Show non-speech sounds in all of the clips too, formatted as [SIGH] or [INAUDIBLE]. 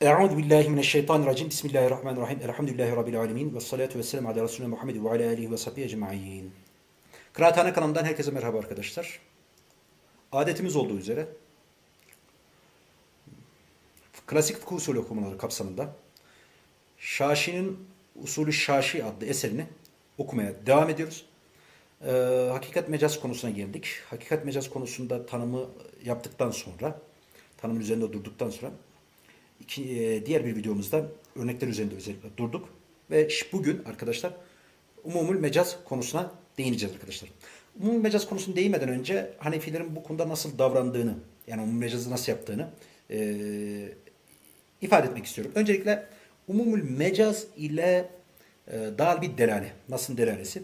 Euzu billahi mineşşeytanirracim. Bismillahirrahmanirrahim. Elhamdülillahi rabbil alamin ve salatu vesselam ala resulina Muhammed ve ala alihi ve sahbihi ecmaîn. Kıraathane kanalından herkese merhaba arkadaşlar. Adetimiz olduğu üzere klasik fıkıh usulü okumaları kapsamında Şaşi'nin Usulü Şaşi adlı eserini okumaya devam ediyoruz. Ee, hakikat mecaz konusuna geldik. Hakikat mecaz konusunda tanımı yaptıktan sonra, tanımın üzerinde durduktan sonra iki, e, diğer bir videomuzda örnekler üzerinde özellikle durduk. Ve bugün arkadaşlar umumul mecaz konusuna değineceğiz arkadaşlar. Umumul mecaz konusuna değinmeden önce Hanefilerin bu konuda nasıl davrandığını, yani umumul mecazı nasıl yaptığını e, ifade etmek istiyorum. Öncelikle umumul mecaz ile e, dal bir delale, nasıl delalesi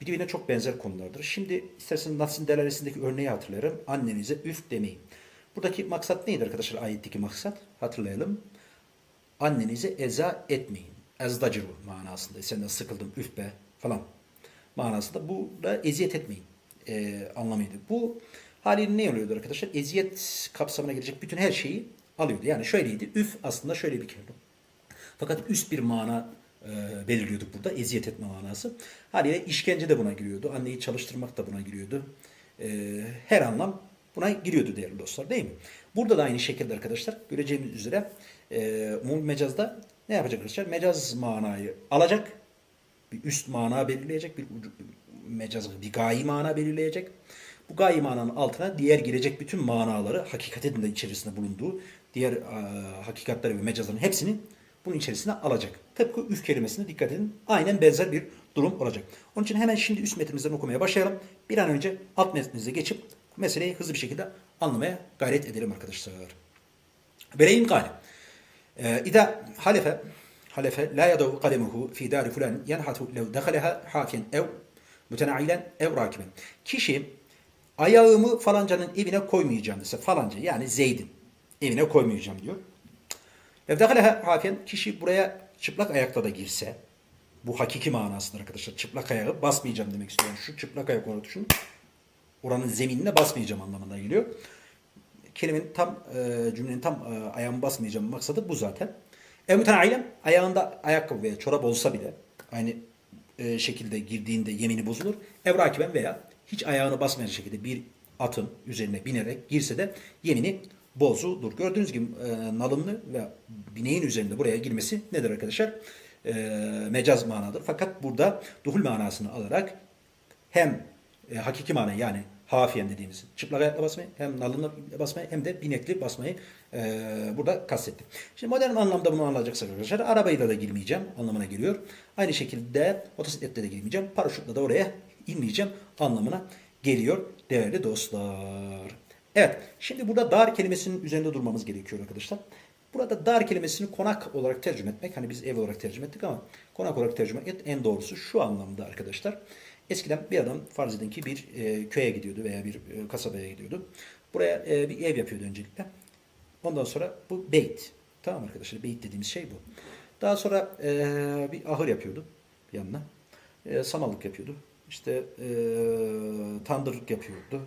birbirine çok benzer konulardır. Şimdi isterseniz Nas'ın delalesindeki örneği hatırlayalım. Annenize üf demeyin. Buradaki maksat neydi arkadaşlar? Ayetteki maksat hatırlayalım. Annenize eza etmeyin. Ezdacıru manasında. Senden sıkıldım üf be falan manasında. Bu da eziyet etmeyin e, anlamıydı. Bu haliyle ne oluyordu arkadaşlar? Eziyet kapsamına gelecek bütün her şeyi alıyordu. Yani şöyleydi. Üf aslında şöyle bir kelime. Fakat üst bir mana e, belirliyorduk burada. Eziyet etme manası. Haliyle işkence de buna giriyordu. Anneyi çalıştırmak da buna giriyordu. E, her anlam buna giriyordu değerli dostlar değil mi? Burada da aynı şekilde arkadaşlar göreceğimiz üzere e, umum mecazda ne yapacak arkadaşlar? Mecaz manayı alacak. Bir üst mana belirleyecek. Bir ucu, mecaz bir gayi mana belirleyecek. Bu gayi mananın altına diğer girecek bütün manaları hakikatin de içerisinde bulunduğu diğer e, hakikatleri ve mecazların hepsini bunun içerisine alacak. Tıpkı üf kelimesine dikkat edin. Aynen benzer bir durum olacak. Onun için hemen şimdi üst metinimizden okumaya başlayalım. Bir an önce alt metnimize geçip meseleyi hızlı bir şekilde anlamaya gayret edelim arkadaşlar. Beleyim kal. İza halefe halefe la yadav kademuhu fi dari fulan yanhatu lev dehaleha hafiyen ev mütenailen ev rakiben. Kişi ayağımı falancanın evine koymayacağım dese falanca yani Zeyd'in evine koymayacağım diyor. Ev dehaleha hafiyen kişi buraya çıplak ayakla da girse bu hakiki manasıdır arkadaşlar. Çıplak ayağı basmayacağım demek istiyorum. Şu çıplak ayak olarak düşünün. Oranın zeminine basmayacağım anlamına geliyor. Kelimenin tam e, cümlenin tam e, ayağımı basmayacağım maksadı bu zaten. Ev mütenailem ayağında ayakkabı veya çorap olsa bile aynı e, şekilde girdiğinde yemini bozulur. Ev rakiben veya hiç ayağını basmayacak şekilde bir atın üzerine binerek girse de yemini bozulur. Gördüğünüz gibi e, nalınlı ve bineğin üzerinde buraya girmesi nedir arkadaşlar? E, mecaz manadır. Fakat burada duhul manasını alarak hem e, hakiki mana yani hafiyen dediğimiz çıplak ayakla basmayı hem nalınla basmayı hem de binekli basmayı e, burada kastetti. Şimdi modern anlamda bunu anlayacaksak arkadaşlar arabayla da girmeyeceğim anlamına geliyor. Aynı şekilde motosikletle de girmeyeceğim. Paraşütle de oraya inmeyeceğim anlamına geliyor değerli dostlar. Evet şimdi burada dar kelimesinin üzerinde durmamız gerekiyor arkadaşlar. Burada dar kelimesini konak olarak tercüme etmek. Hani biz ev olarak tercüme ettik ama konak olarak tercüme et en doğrusu şu anlamda arkadaşlar. Eskiden bir adam farz edin ki bir e, köye gidiyordu veya bir e, kasabaya gidiyordu. Buraya e, bir ev yapıyordu öncelikle. Ondan sonra bu beyt. Tamam arkadaşlar beyt dediğimiz şey bu. Daha sonra e, bir ahır yapıyordu yanına. E, samallık yapıyordu. İşte e, tandırlık yapıyordu.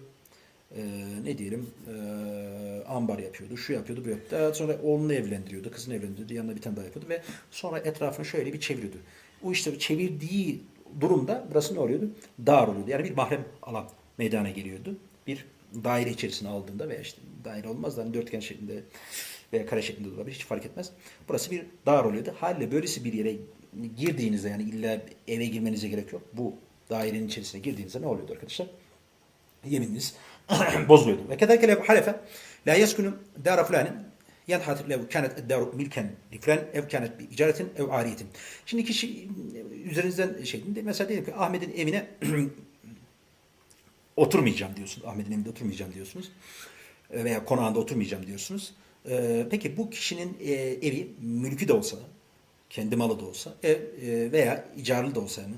E, ne diyelim e, ambar yapıyordu, şu yapıyordu, bu yapıyordu. Daha sonra oğlunu evlendiriyordu, kızını evlendiriyordu, yanına bir tane daha yapıyordu ve sonra etrafını şöyle bir çeviriyordu. O işte çevirdiği durumda burası ne oluyordu? Dar oluyordu. Yani bir mahrem alan meydana geliyordu. Bir daire içerisine aldığında veya işte daire olmaz da hani dörtgen şeklinde veya kare şeklinde de olabilir hiç fark etmez. Burası bir dar oluyordu. Haliyle böylesi bir yere girdiğinizde yani illa eve girmenize gerek yok. Bu dairenin içerisine girdiğinizde ne oluyordu arkadaşlar? Yemininiz [CLEARS THROAT] bozuluyordu. Ve kederke lev halefe la yeskunu dara fulanin yanhat lev kanet eddaru milken li fulan ev kanet bi icaretin ev ariyetin. Şimdi kişi üzerinizden şey mesela diyelim ki Ahmet'in evine [CLEARS THROAT] oturmayacağım diyorsunuz. Ahmet'in evinde oturmayacağım diyorsunuz. E, Veya konağında oturmayacağım diyorsunuz. E, Peki bu kişinin e, evi mülkü de olsa, kendi malı da olsa ev e, veya icarlı da olsa yani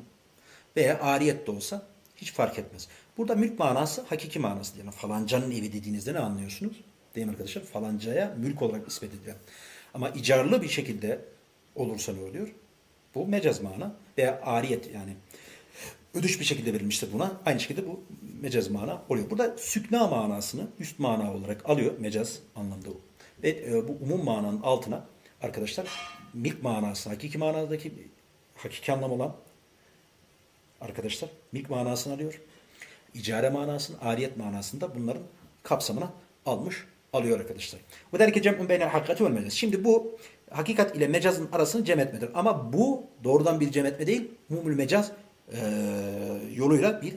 veya ariyet de olsa hiç fark etmez. Burada mülk manası hakiki manası. Yani falancanın evi dediğinizde ne anlıyorsunuz? Değil mi arkadaşlar? Falancaya mülk olarak nispet edilen. Ama icarlı bir şekilde olursa ne oluyor? Bu mecaz mana veya ariyet yani ödüş bir şekilde verilmiştir buna. Aynı şekilde bu mecaz mana oluyor. Burada sükna manasını üst mana olarak alıyor mecaz anlamda. Ve e, bu umum mananın altına arkadaşlar milk manası, hakiki manadaki hakiki anlam olan arkadaşlar milk manasını alıyor. İcare manasını, ariyet manasında bunların kapsamına almış alıyor arkadaşlar. Ve der ki cem'un beynel hakikati vel mecaz. Şimdi bu hakikat ile mecazın arasını cem etmedir. Ama bu doğrudan bir cem etme değil, mumul mecaz e, yoluyla bir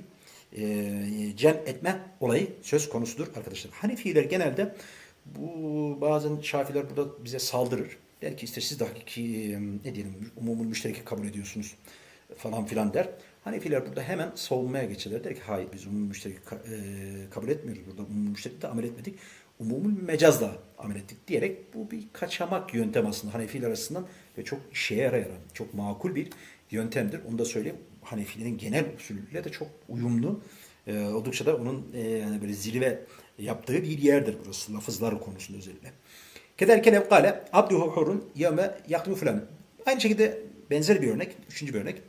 e, cem etme olayı söz konusudur arkadaşlar. Hanefiler genelde bu bazen şafiler burada bize saldırır. Der ki işte siz de hakiki ne diyelim umumul müştereki kabul ediyorsunuz falan filan der. Hanefiler burada hemen savunmaya geçerler. Der ki hayır biz umumul müştereki ka- kabul etmiyoruz. Burada umumul müştereki de amel etmedik. Umumul mecazla amel ettik diyerek bu bir kaçamak yöntem aslında Hanefiler arasından ve çok işe yarayan, çok makul bir yöntemdir. Onu da söyleyeyim. Hanefilerin genel usulüyle de çok uyumlu. E, oldukça da onun e, yani böyle zirve yaptığı bir yerdir burası. Lafızlar konusunda özellikle. Kederke lev kale abduhu hurun yevme yakmu filan. Aynı şekilde benzer bir örnek, üçüncü bir örnek.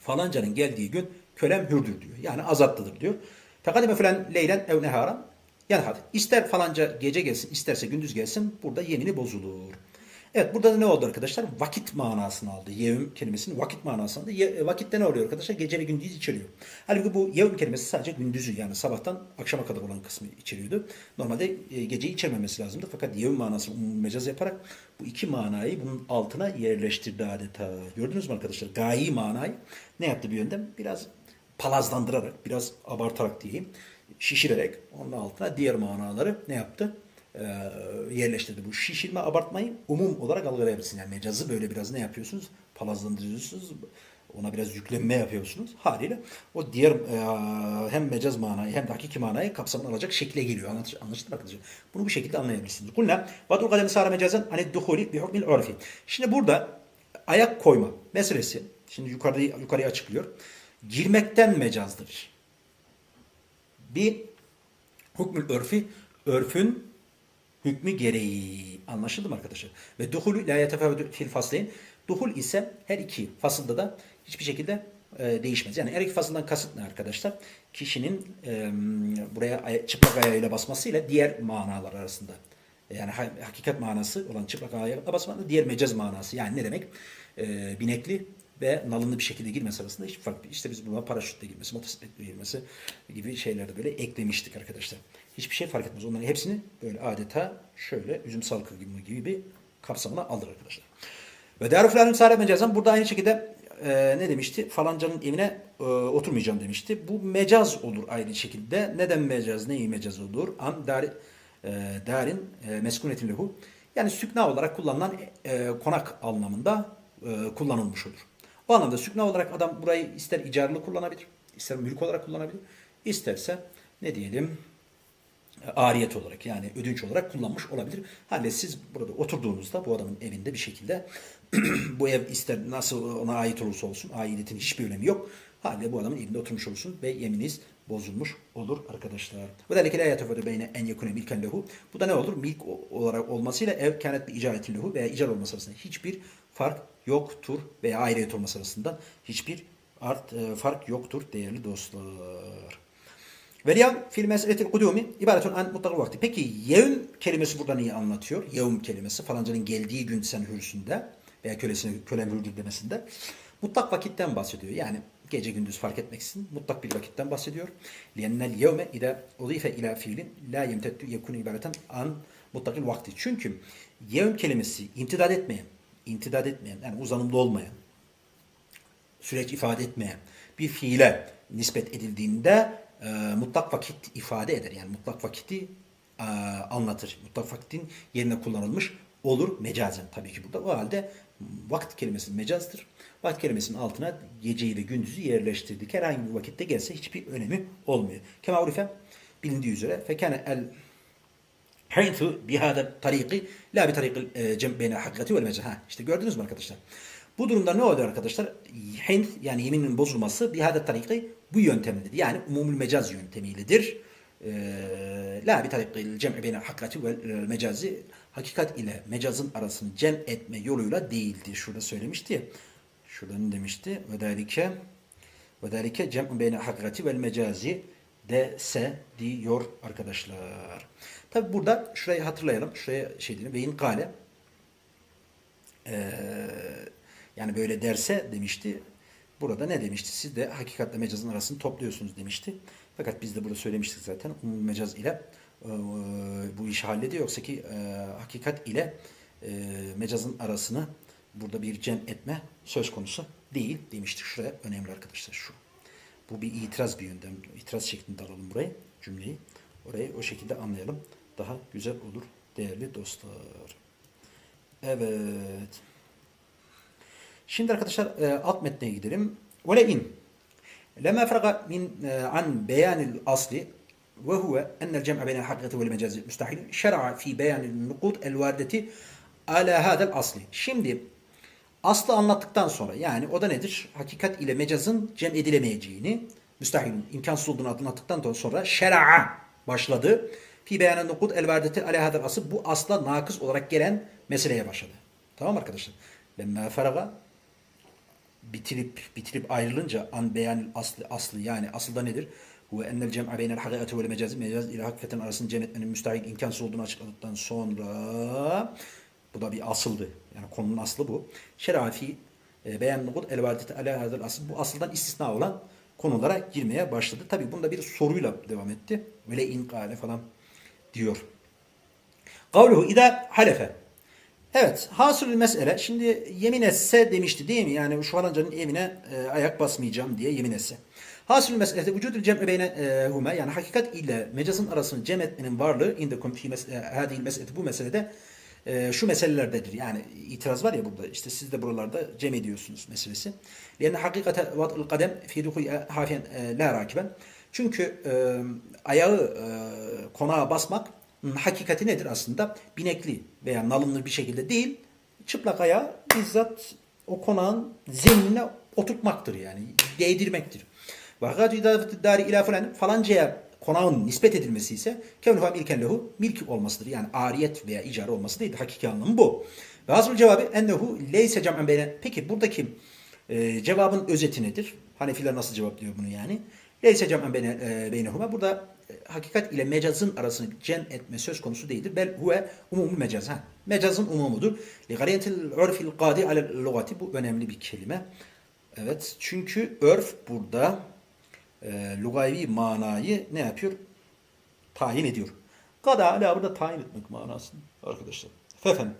Falancanın geldiği gün kölem hürdür diyor. Yani azatlıdır diyor. Fekadime filan leylen ev neharan yanhad. İster falanca gece gelsin, isterse gündüz gelsin burada yemini bozulur. Evet burada da ne oldu arkadaşlar? Vakit manasını aldı. Yevm kelimesinin vakit manasını aldı. Ye- vakitte ne oluyor arkadaşlar? Gece ve gündüz içeriyor. Halbuki bu yevm kelimesi sadece gündüzü yani sabahtan akşama kadar olan kısmı içeriyordu. Normalde e, geceyi içermemesi lazımdı. Fakat yevm manasını umum mecaz yaparak bu iki manayı bunun altına yerleştirdi adeta. Gördünüz mü arkadaşlar? Gayi manayı ne yaptı bir yöntem? Biraz palazlandırarak, biraz abartarak diyeyim, şişirerek onun altına diğer manaları ne yaptı? Ee, yerleştirdi. Bu şişirme, abartmayı umum olarak algılayabilirsin. Yani mecazı böyle biraz ne yapıyorsunuz? Palazlandırıyorsunuz. Ona biraz yüklenme yapıyorsunuz. Haliyle o diğer e, hem mecaz manayı hem de hakiki manayı kapsamına alacak şekle geliyor. Anlaş, anlaşıldı mı arkadaşlar? Bunu bu şekilde anlayabilirsiniz. Kulna vadul kademi sara mecazen hani duhuli bi hukmil urfi. Şimdi burada ayak koyma meselesi şimdi yukarıda yukarıya açıklıyor. Girmekten mecazdır. Bir hukmül örfi örfün hükmü gereği. Anlaşıldı mı arkadaşlar? Ve duhulü la yetefavüdü fil fasleyn. Duhul ise her iki fasılda da hiçbir şekilde e, değişmez. Yani her iki fasıldan kasıt ne arkadaşlar? Kişinin e, buraya aya- çıplak ayağıyla basmasıyla diğer manalar arasında. Yani ha- hakikat manası olan çıplak ayağıyla basmanın diğer mecaz manası. Yani ne demek? E, binekli ve nalınlı bir şekilde girmesi arasında hiç fark yok. İşte biz buna paraşütle girmesi, motosikletle girmesi gibi şeylerde böyle eklemiştik arkadaşlar. Hiçbir şey fark etmez. Onların hepsini böyle adeta şöyle üzüm salkı gibi, gibi bir kapsamına alır arkadaşlar. Ve değerli filanın sahip mecazan burada aynı şekilde e, ne demişti? Falancanın evine e, oturmayacağım demişti. Bu mecaz olur aynı şekilde. Neden mecaz? Neyi mecaz olur? An dari, e, darin e, meskunetin lehu. Yani sükna olarak kullanılan e, konak anlamında e, kullanılmış olur. O anlamda sükna olarak adam burayı ister icarlı kullanabilir, ister mülk olarak kullanabilir, isterse ne diyelim ariyet olarak yani ödünç olarak kullanmış olabilir. Hani siz burada oturduğunuzda bu adamın evinde bir şekilde [CLEARS THROAT] bu ev ister nasıl ona ait olursa olsun aidiyetin hiçbir önemi yok. Haliyle bu adamın evinde oturmuş olursun ve yeminiz bozulmuş olur arkadaşlar. Ve delike la yetefedu beyne en yekune milken lehu. Bu da ne olur? Milk olarak olmasıyla ev kânet bir icaretin lehu veya icar olması arasında hiçbir fark yoktur veya ayrıyet olması arasında hiçbir art, e, fark yoktur değerli dostlar. Ve riyam fil meseletil kudumi ibaretun an mutlak vakti. Peki yevm kelimesi burada neyi anlatıyor? Yevm kelimesi falancanın geldiği gün sen hürsünde veya kölesine kölem hürdür demesinde mutlak vakitten bahsediyor. Yani gece gündüz fark etmeksizin mutlak bir vakitten bahsediyor. Liyennel yevme ida uzife ila fiilin la yemtettü yekunu ibareten an mutlakil vakti. Çünkü yevm kelimesi imtidad etmeyen, imtidad etmeyen yani uzanımlı olmayan, süreç ifade etmeyen bir fiile nispet edildiğinde e, mutlak vakit ifade eder. Yani mutlak vakiti e, anlatır. Mutlak vakitin yerine kullanılmış olur mecazen tabii ki burada. O halde vakit kelimesi mecazdır. Vakit kelimesinin altına geceyi ve gündüzü yerleştirdik. Herhangi bir vakitte gelse hiçbir önemi olmuyor. Kema urife bilindiği üzere fekane el Haythu bihada tariki la bi tarikil cem beyne hakikati vel mecaz. Ha işte gördünüz mü arkadaşlar? Bu durumda ne oluyor arkadaşlar? Hint yani yeminin bozulması bihada tariki bu yöntemlidir. Yani umumul mecaz yöntemiyledir. La bi tarikil cem beyne hakikati vel mecazi hakikat ile mecazın arasını cem etme yoluyla değildir. Şurada söylemişti ya. Şurada ne demişti? Ve dalike ve dalike cem beyne hakikati vel mecazi dese diyor arkadaşlar. Tabi burada şurayı hatırlayalım. Şuraya şey diyelim. Ve in kale Ee, yani böyle derse demişti. Burada ne demişti? Siz de hakikatle mecazın arasını topluyorsunuz demişti. Fakat biz de burada söylemiştik zaten. Umum mecaz ile e, bu işi hallediyor. Yoksa ki e, hakikat ile e, mecazın arasını burada bir cem etme söz konusu değil demiştik. Şuraya önemli arkadaşlar şu. Bu bir itiraz bir yöntem. İtiraz şeklinde alalım burayı, cümleyi. Orayı o şekilde anlayalım. Daha güzel olur değerli dostlar. Evet. Şimdi arkadaşlar e, alt metne gidelim. E, an beyanil asli ve huve enel cem'a beynel hakikati vel mecazi müstahil şer'a fi beyanil nukud el varideti ala hadel asli. Şimdi aslı anlattıktan sonra yani o da nedir? Hakikat ile mecazın cem edilemeyeceğini müstahilin imkansız olduğunu anlattıktan sonra şer'a başladı. Fi beyanil nukud el varideti ala hadel aslı bu asla nakız olarak gelen meseleye başladı. Tamam arkadaşlar? Lemma feraga bitirip bitirip ayrılınca an beyanil aslı aslı yani asılda nedir? Huve ennel cem'a beynel hakikati vel mecazi mecaz ile hakikatin arasını cem etmenin müstahil imkansız olduğunu açıkladıktan sonra bu da bir asıldı. Yani konunun aslı bu. Şerafi e, beyan vadeti ala hadel asıl bu asıldan istisna olan konulara girmeye başladı. Tabi bunda bir soruyla devam etti. Vele in kâle falan diyor. Kavluhu ida halefe Evet, hasılül mesele. Şimdi yemin etse demişti değil mi? Yani şu falancanın evine e, ayak basmayacağım diye yemin etse. Hasılül mesele vücudul cem'e beyne e, huma yani hakikat ile mecazın arasını cem etmenin varlığı indekum fi mes e, hadil meseleti bu meselede e, şu meselelerdedir. Yani itiraz var ya burada işte siz de buralarda cem ediyorsunuz meselesi. Yani hakikate vad'ıl kadem fi hafiyen e, la rakiben. Çünkü e, ayağı e, konağa basmak hakikati nedir aslında? Binekli veya nalınlı bir şekilde değil, çıplak ayağı bizzat o konağın zeminine oturtmaktır yani, değdirmektir. Ve hakikati idafeti dari ila falan falancaya konağın nispet edilmesi ise kevnuha milken lehu milk olmasıdır. Yani ariyet veya icara olması değil. Hakiki anlamı bu. Ve hasıl cevabı ennehu leyse cam'en beyne. Peki buradaki e, cevabın özeti nedir? Hanefiler nasıl cevaplıyor bunu yani? Leyse cam'en beyne, e, beynehuma. Burada e, hakikat ile mecazın arasını cem etme söz konusu değildir. Bel huve umumul mecaz. Ha. Mecazın umumudur. Li gariyetil urfil qadi alel lugati. Bu önemli bir kelime. Evet. Çünkü örf burada e, lugavi manayı ne yapıyor? Tayin ediyor. Kada ala burada tayin etmek manasında arkadaşlar. Fefen.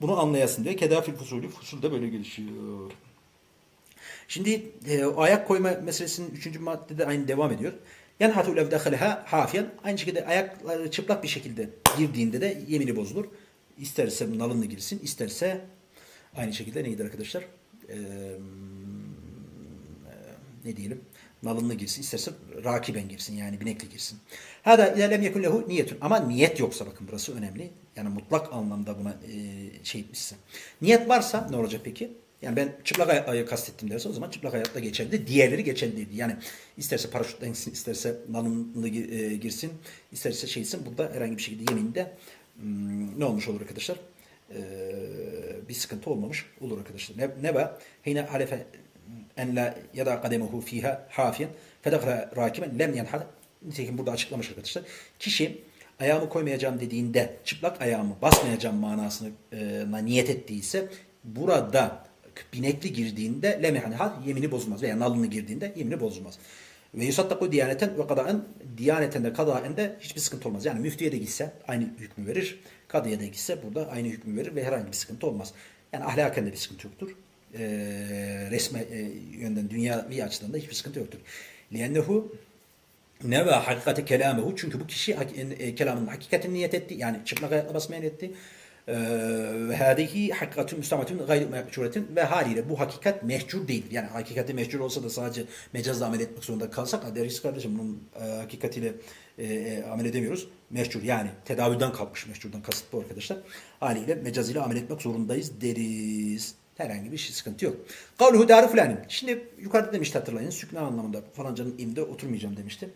Bunu anlayasın diye kedafil fusulü fusulde böyle gelişiyor. Şimdi e, ayak koyma meselesinin üçüncü maddede aynı devam ediyor. Yani hatul evdehaleha hafiyen. Aynı şekilde ayakları çıplak bir şekilde girdiğinde de yemini bozulur. İsterse nalınlı girsin, isterse aynı şekilde neydi arkadaşlar? Ee, ne diyelim? Nalınlı girsin, isterse rakiben girsin yani binekli girsin. Hada ile lem yekun lehu niyetun. Ama niyet yoksa bakın burası önemli. Yani mutlak anlamda buna e, şey etmişse. Niyet varsa ne olacak peki? Yani ben çıplak ay- ayağı kastettim derse o zaman çıplak ayakla geçerli. Diğerleri geçerli değil. Yani isterse paraşütle insin, isterse nalınlı e, girsin, isterse şeysin. Burada herhangi bir şekilde yeminde hmm, ne olmuş olur arkadaşlar? Ee, bir sıkıntı olmamış olur arkadaşlar. Ne, ne var? Hine halefe en la yada kademehu fiha hafiyen fedakra rakiben lem yenhal nitekim burada açıklamış arkadaşlar. Kişi ayağımı koymayacağım dediğinde çıplak ayağımı basmayacağım manasını e, niyet ettiyse burada binekli girdiğinde lem yenhal yemini bozulmaz veya nalını girdiğinde yemini bozulmaz. Ve yusattaku diyaneten ve kadaen diyaneten de kadaen de hiçbir sıkıntı olmaz. Yani müftüye de gitse aynı hükmü verir. Kadıya da gitse burada aynı hükmü verir ve herhangi bir sıkıntı olmaz. Yani ahlaken de bir sıkıntı yoktur. E, resme e, yönden dünyavi açıdan da hiçbir sıkıntı yoktur. Liyennehu ne ve hakikati kelamehu çünkü bu kişi e, kelamının hakikatini niyet etti. Yani çıplak ayakla basmaya niyet etti. Ee, Ve hâdihi hakikatun müstamatun gayri mehcuretin ve haliyle bu hakikat mehcur değil. Yani hakikati mehcur olsa da sadece mecazla amel etmek zorunda kalsak deriz kardeşim bunun e, hakikatiyle e, e, amel edemiyoruz. Mehcur yani tedavülden kalkmış mehcurdan kasıt bu arkadaşlar. Haliyle mecaz ile amel etmek zorundayız deriz. Herhangi bir şey sıkıntı yok. Kavluhu daru fulanin. Şimdi yukarıda demişti hatırlayın. Sükna anlamında falancanın imde oturmayacağım demişti.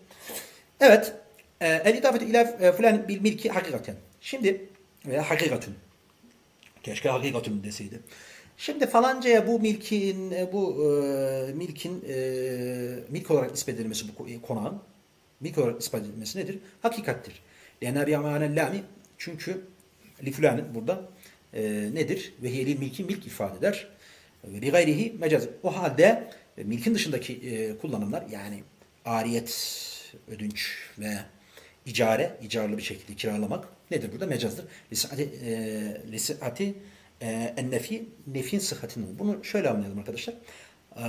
Evet. e, El idafeti ila e, filan bil milki hakikaten. Şimdi veya hakikatün. Keşke hakikatün deseydi. Şimdi falancaya bu milkin e, bu e, milkin e, milk olarak nispet edilmesi bu ko- konağın milk olarak nispet edilmesi nedir? Hakikattir. Lena bi amanel lami çünkü li filanın burada e, nedir? Ve hiyeli milki milk ifade eder. Ve bi gayrihi mecaz. O halde e, milkin dışındaki e, kullanımlar yani ariyet, ödünç ve icare, icarlı bir şekilde kiralamak nedir burada? Mecazdır. Lisati, e, lisati e, ennefi, nefin sıhhatinin. Bunu şöyle anlayalım arkadaşlar. E,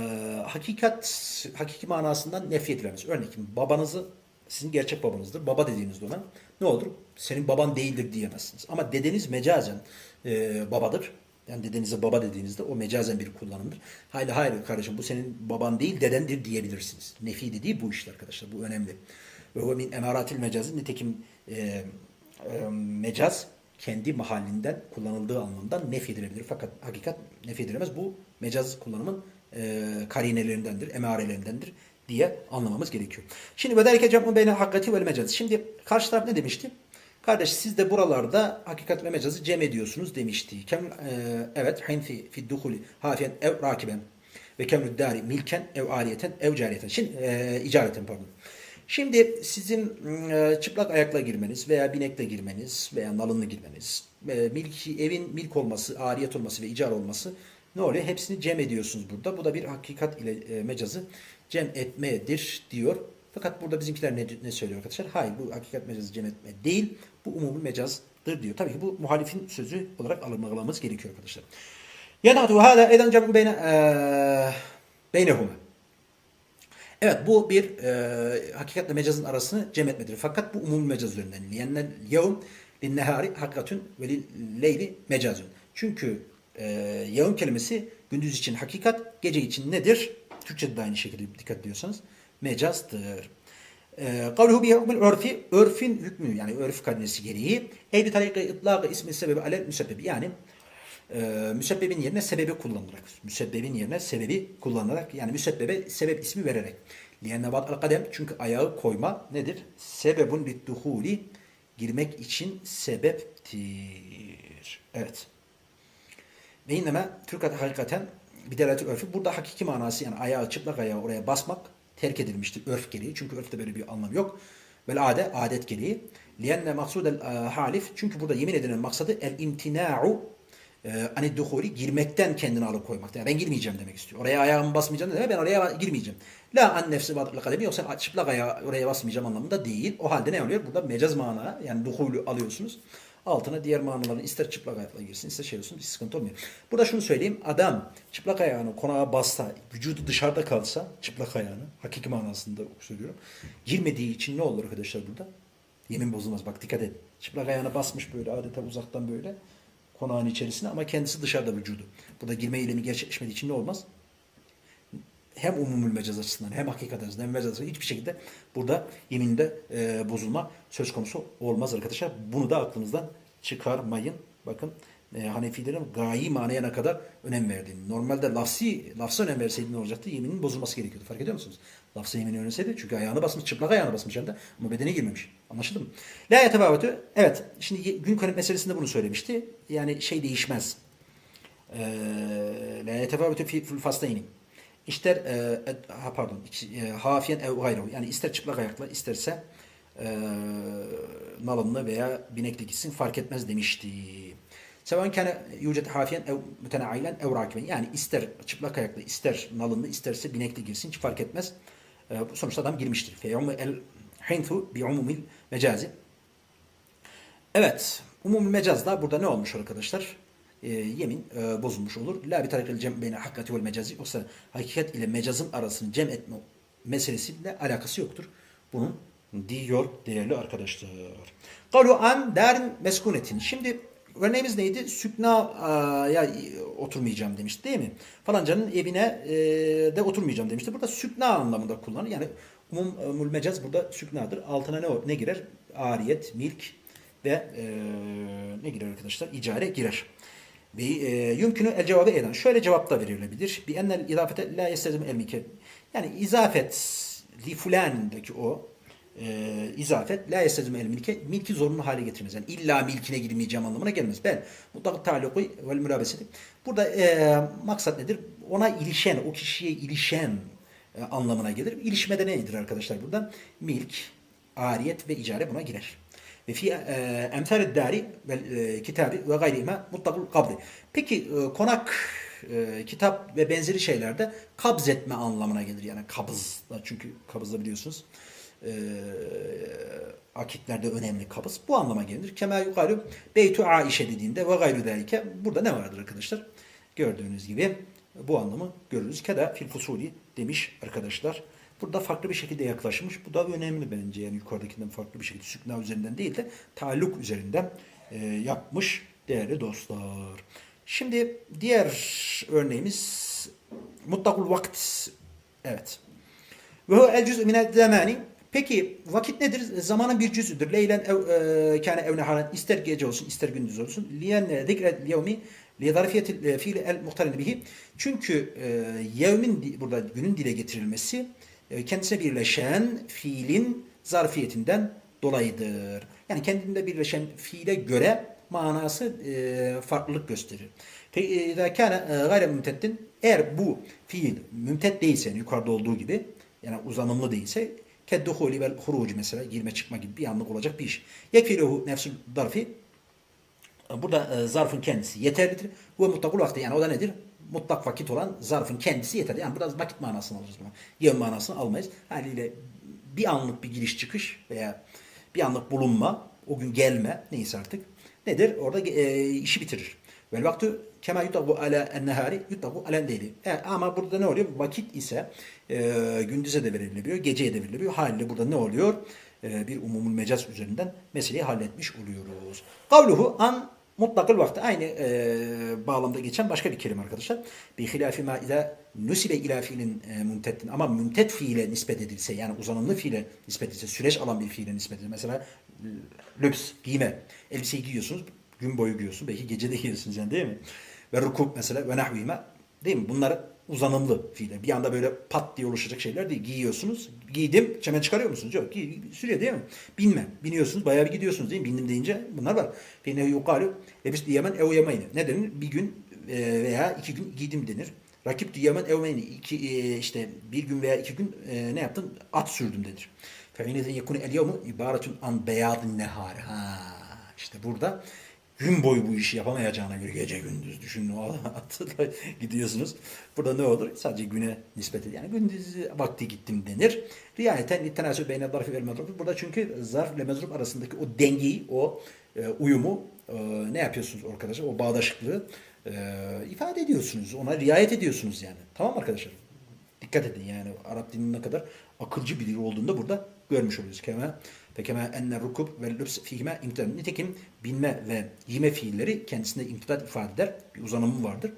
hakikat, hakiki manasından nefi edilemez. Örneğin babanızı, sizin gerçek babanızdır. Baba dediğinizde ona ne olur? Senin baban değildir diyemezsiniz. Ama dedeniz mecazen e, babadır. Yani dedenize baba dediğinizde o mecazen bir kullanımdır. Hayır hayır kardeşim bu senin baban değil dedendir diyebilirsiniz. Nefi dediği bu işte arkadaşlar. Bu önemli. Ve huve min emaratil mecazı nitekim e, e, mecaz kendi mahallinden kullanıldığı anlamda nefi edilebilir. Fakat hakikat nefi edilemez. Bu mecaz kullanımın e, karinelerindendir, emarelerindendir diye anlamamız gerekiyor. Şimdi ve derke cem'u beyne hakikati vel mecaz. Şimdi karşı taraf ne demişti? Kardeş siz de buralarda hakikat ve mecazı cem ediyorsunuz demişti. Kem, e, evet hin fi, duhuli hafiyen ev rakiben ve dari milken ev aliyeten ev cariyeten. Şimdi e, icareten pardon. Şimdi sizin e, çıplak ayakla girmeniz veya binekle girmeniz veya nalınla girmeniz, e, milki, evin milk olması, ariyet olması ve icar olması ne oluyor? Hepsini cem ediyorsunuz burada. Bu da bir hakikat ile e, mecazı cem etmedir diyor. Fakat burada bizimkiler ne, ne söylüyor arkadaşlar? Hayır bu hakikat mecazı cem etme değil. Bu umumi mecazdır diyor. Tabii ki bu muhalifin sözü olarak alınmalamamız gerekiyor arkadaşlar. Yenatu hâdâ eden cem beyne beynehuma. Evet bu bir e, hakikatle mecazın arasını cem etmedir. Fakat bu umumi mecaz üzerinden. Liyennel yevm linnehari hakikatun ve leyli mecazun. Çünkü e, yevm kelimesi gündüz için hakikat, gece için nedir? Türkçe'de de aynı şekilde dikkat ediyorsanız mecazdır. Kavluhu bihi hukmul örfi, örfin hükmü yani örf karinesi gereği eydi tarika itlaqı ismi sebebi alel müsebbebi yani e, müsebbebin yerine sebebi kullanılarak, müsebbebin yerine sebebi kullanılarak yani müsebbebe sebep ismi vererek. Liyenne ba'd al kadem çünkü ayağı koyma nedir? Sebebun lidduhuli girmek için sebeptir. Evet. Ve inneme Türkat hakikaten bir delati örfü. Burada hakiki manası yani ayağı çıplak ayağı oraya basmak terk edilmiştir örf gereği. Çünkü örfte böyle bir anlam yok. Vel ade adet gereği. Liyenne maksudel halif. Çünkü burada yemin edilen maksadı el imtina'u hani duhuli girmekten kendini alıkoymak. Yani ben girmeyeceğim demek istiyor. Oraya ayağımı basmayacağım demek ben oraya girmeyeceğim. La an nefsi badıl kademi yoksa çıplak ayağı oraya basmayacağım anlamında değil. O halde ne oluyor? Burada mecaz mana yani duhulü alıyorsunuz. Altına diğer manalarını ister çıplak ayakla girsin ister şey olsun bir sıkıntı olmuyor. Burada şunu söyleyeyim. Adam çıplak ayağını konağa bassa, vücudu dışarıda kalsa çıplak ayağını hakiki manasında söylüyorum. Girmediği için ne olur arkadaşlar burada? Yemin bozulmaz. Bak dikkat et. Çıplak ayağını basmış böyle adeta uzaktan böyle konağın içerisine ama kendisi dışarıda vücudu. Burada girme eylemi gerçekleşmediği için ne olmaz? Hem umumül mecaz açısından hem hakikat açısından hem mecaz açısından hiçbir şekilde burada yeminde e, bozulma söz konusu olmaz arkadaşlar. Bunu da aklınızdan çıkarmayın. Bakın e, Hanefilerin gayi manaya ne kadar önem verdiğini. Normalde lafsi, lafza önem verseydi ne olacaktı? Yeminin bozulması gerekiyordu. Fark ediyor musunuz? Lafza yemini önemseydi. Çünkü ayağını basmış, çıplak ayağını basmış hem de. Ama bedene girmemiş. Anlaşıldı mı? La yetebavetü. Evet. Şimdi gün kanıt meselesinde bunu söylemişti. Yani şey değişmez. Ee, La yetebavetü fi faslayni. İster e, ha, pardon e, hafiyen ev gayru. Yani ister çıplak ayakla isterse e, nalınlı veya binekli gitsin fark etmez demişti. Sevan kâne yücet hafiyen ev mütenailen ev rakiben. Yani ister çıplak ayaklı, ister nalınlı, isterse binekli girsin hiç fark etmez. E, sonuçta adam girmiştir. Fe yumu el hinthu bi umumil mecazi. Evet. Umumil mecaz da burada ne olmuş arkadaşlar? E, yemin e, bozulmuş olur. La bi tarikil cem beyne hakikati vel mecazi. Yoksa hakikat ile mecazın arasını cem etme meselesiyle alakası yoktur. Bunun diyor değerli arkadaşlar. Kalu an darin meskunetin. Şimdi örneğimiz neydi? Sükna'ya oturmayacağım demişti değil mi? Falancanın evine e, de oturmayacağım demişti. Burada sükna anlamında kullanılır. Yani umumul mecaz burada süknadır. Altına ne, ne girer? Ariyet, milk ve e, ne girer arkadaşlar? İcare girer. Ve e, yümkünü el cevabı eden. Şöyle cevap da verilebilir. Bir ennel izafete la yestezim el milke. Yani izafet li fulan'daki o e, izafet la yestezim el milke milki zorunlu hale getirmez. Yani illa milkine girmeyeceğim anlamına gelmez. Ben mutlak taluku vel mürabeseti. Burada e, maksat nedir? Ona ilişen, o kişiye ilişen e, anlamına gelir. İlişmede nedir arkadaşlar burada? Milk, ariyet ve icare buna girer. Fi e, emsalid dari ve e, kitabi ve kabdi. Peki e, konak kitap ve benzeri şeylerde kabz etme anlamına gelir. Yani kabız. Çünkü kabızda biliyorsunuz e, akitlerde önemli kabız. Bu anlama gelir. Kema yukarı Beytu Aişe dediğinde ve gayrı derike burada ne vardır arkadaşlar? Gördüğünüz gibi bu anlamı görürüz. Keda fil fusuli demiş arkadaşlar. Burada farklı bir şekilde yaklaşmış. Bu da önemli bence. Yani yukarıdakinden farklı bir şekilde sükna üzerinden değil de taalluk üzerinden e, yapmış değerli dostlar. Şimdi diğer örneğimiz mutlakul vakt. Evet. Ve hu el cüz'ü minel zamani. Peki vakit nedir? Zamanın bir cüzüdür. Leylen ev, e, kâne ev neharen. İster gece olsun, ister gündüz olsun. Liyen zikret yevmi li zarifiyetil fiil el muhtarin bihi. Çünkü e, yevmin burada günün dile getirilmesi e, kendisine birleşen fiilin zarfiyetinden dolayıdır. Yani kendinde birleşen fiile göre manası e, farklılık gösterir. İzâ kâne e, gayre mümteddin eğer bu fiil mümted değilse yukarıda olduğu gibi yani uzanımlı değilse kedduhuli vel hurucu mesela girme çıkma gibi bir anlık olacak bir iş. Yekfiruhu nefsül darfi Burada e, zarfın kendisi yeterlidir. Bu mutlakul vakti yani o da nedir? Mutlak vakit olan zarfın kendisi yeterli. Yani burada vakit manasını alırız buna. Yevm manasını almayız. Haliyle bir anlık bir giriş çıkış veya bir anlık bulunma, o gün gelme neyse artık nedir? Orada e, işi bitirir. Vel vaktu kema yutabu ala ennehari yutabu alen deyli. E, ama burada ne oluyor? Vakit ise e, gündüze de verilebiliyor, geceye de verilebiliyor. Haliyle burada ne oluyor? E, bir umumul mecaz üzerinden meseleyi halletmiş oluyoruz. Kavluhu an mutlakıl vakti aynı e, bağlamda geçen başka bir kelime arkadaşlar. Bi hilafi ma ida nusibe ila fiilin e, mümteddin ama mümted fiile nispet edilse yani uzanımlı fiile nispet edilse süreç alan bir fiile nispet edilse mesela lübs giyme elbiseyi giyiyorsunuz gün boyu giyiyorsun belki gece de [LAUGHS] giyiyorsunuz yani değil mi? Ve rukub mesela ve nahvime değil mi? Bunlar uzanımlı fiiller. Bir anda böyle pat diye oluşacak şeyler değil. Giyiyorsunuz. Giydim. Hemen çıkarıyor musunuz? Yok. Giy, sürüyor değil mi? Binme. Biniyorsunuz. Bayağı bir gidiyorsunuz değil mi? Bindim deyince bunlar var. Fine yukarı. Lebis diyemen ev yemeğini. Ne denir? Bir gün e, veya iki gün giydim denir. Rakip diyemen ev yemeğini. E, işte bir gün veya iki gün e, ne yaptın? At sürdüm denir. Fe'inezin yekuni el yevmu ibaretun an beyadın nehar. Ha, işte burada gün boyu bu işi yapamayacağına göre gece gündüz düşünün o [LAUGHS] atla gidiyorsunuz. Burada ne olur? Sadece güne nispet edilir. Yani gündüz vakti gittim denir. Riayeten littenasü beyne zarfi vel mezrup. Burada çünkü zarf ile mezrup arasındaki o dengeyi, o e, uyumu e, ne yapıyorsunuz arkadaşlar? O bağdaşıklığı e, ifade ediyorsunuz. Ona riayet ediyorsunuz yani. Tamam arkadaşlar? Dikkat edin yani Arap dilinin ne kadar akılcı bir dil olduğunu da burada görmüş oluyoruz. Kema ve kema enne rukub ve lübs fihime imtidan. Nitekim binme ve giyme fiilleri kendisinde imtidat ifade eder. Bir uzanımı vardır.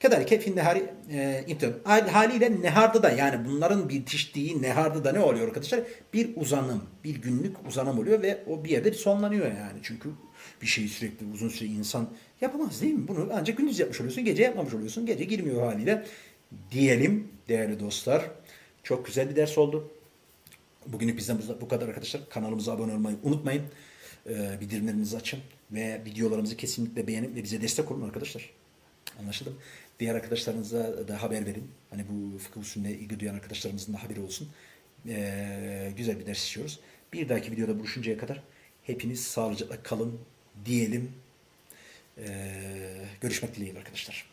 Kedalike fin nehari e, imtidan. Hal- Haliyle neharda da yani bunların bitiştiği neharda da ne oluyor arkadaşlar? Bir uzanım, bir günlük uzanım oluyor ve o bir yerde sonlanıyor yani. Çünkü bir şeyi sürekli uzun süre insan yapamaz değil mi? Bunu ancak gündüz yapmış oluyorsun, gece yapmamış oluyorsun. Gece girmiyor haliyle diyelim değerli dostlar. Çok güzel bir ders oldu. Bugünlük bizden bu- kadar arkadaşlar. Kanalımıza abone olmayı unutmayın. Ee, bildirimlerinizi açın ve videolarımızı kesinlikle beğenin ve bize destek olun arkadaşlar. Anlaşıldı mı? Diğer arkadaşlarınıza da haber verin. Hani bu fıkıh usulüne ilgi duyan arkadaşlarımızın da haberi olsun. Ee, güzel bir ders işliyoruz. Bir dahaki videoda buluşuncaya kadar hepiniz sağlıcakla kalın diyelim. Ee, görüşmek dileğiyle arkadaşlar.